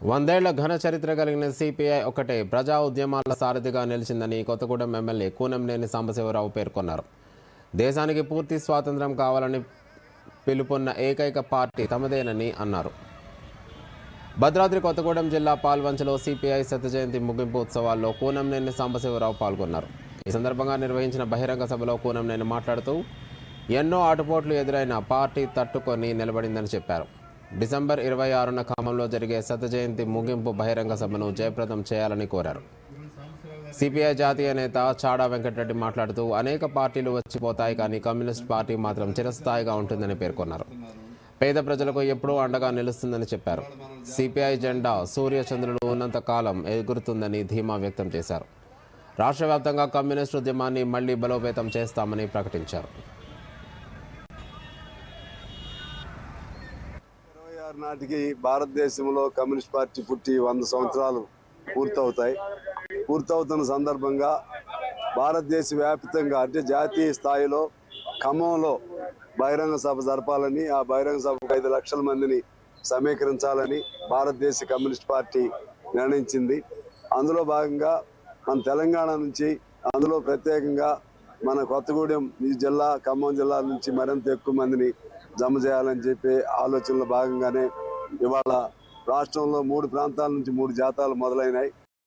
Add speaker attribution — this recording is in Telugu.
Speaker 1: వందేళ్ళ ఘన చరిత్ర కలిగిన సిపిఐ ఒకటే ప్రజా ఉద్యమాల సారథిగా నిలిచిందని కొత్తగూడెం ఎమ్మెల్యే కూనంనేని సాంబశివరావు పేర్కొన్నారు. దేశానికి పూర్తి స్వాతంత్రం కావాలని పిలుపున్న ఏకైక పార్టీ తమదేనని అన్నారు. భద్రాద్రి కొత్తగూడెం జిల్లా పాల్వంచలో సిపిఐ శత జయంతి ముగింపు ఉత్సవాల్లో కూనంనేని సాంబశివరావు పాల్గొన్నారు. ఈ సందర్భంగా నిర్వహించిన బహిరంగ సభలో కూనంనేని మాట్లాడుతూ ఎన్నో ఆటుపోట్లు ఎదురైన పార్టీ తట్టుకొని నిలబడిందని చెప్పారు. డిసెంబర్ ఇరవై ఆరున ఖమ్మంలో జరిగే శత జయంతి ముగింపు బహిరంగ సభను జయప్రదం చేయాలని కోరారు. సిపిఐ జాతీయ నేత చాడా వెంకటరెడ్డి మాట్లాడుతూ అనేక పార్టీలు వచ్చిపోతాయి కానీ కమ్యూనిస్ట్ పార్టీ మాత్రం చిరస్థాయిగా ఉంటుందని పేర్కొన్నారు. పేద ప్రజలకు ఎప్పుడూ అండగా నిలుస్తుందని చెప్పారు. సిపిఐ జెండా సూర్యచంద్రులు ఉన్నంత కాలం ఎగురుతుందని ధీమా వ్యక్తం చేశారు. రాష్ట్ర వ్యాప్తంగా కమ్యూనిస్ట్ ఉద్యమాన్ని మళ్ళీ బలోపేతం చేస్తామని ప్రకటించారు.
Speaker 2: ఆరు నాటికి భారతదేశంలో కమ్యూనిస్ట్ పార్టీ పుట్టి వంద సంవత్సరాలు పూర్తవుతాయి. పూర్తవుతున్న సందర్భంగా భారతదేశ వ్యాప్తంగా అంటే జాతీయ స్థాయిలో ఖమ్మంలో బహిరంగ సభ జరపాలని ఆ బహిరంగ సభకు ఐదు లక్షల మందిని సమీకరించాలని భారతదేశ కమ్యూనిస్ట్ పార్టీ నిర్ణయించింది. అందులో భాగంగా మన తెలంగాణ నుంచి అందులో ప్రత్యేకంగా మన కొత్తగూడెం ఈ జిల్లా ఖమ్మం జిల్లా నుంచి మరింత ఎక్కువ మందిని జమ చేయాలని చెప్పి ఆలోచనలో భాగంగానే ఇవాళ రాష్ట్రంలో మూడు ప్రాంతాల నుంచి మూడు జాతాలు మొదలైనాయి.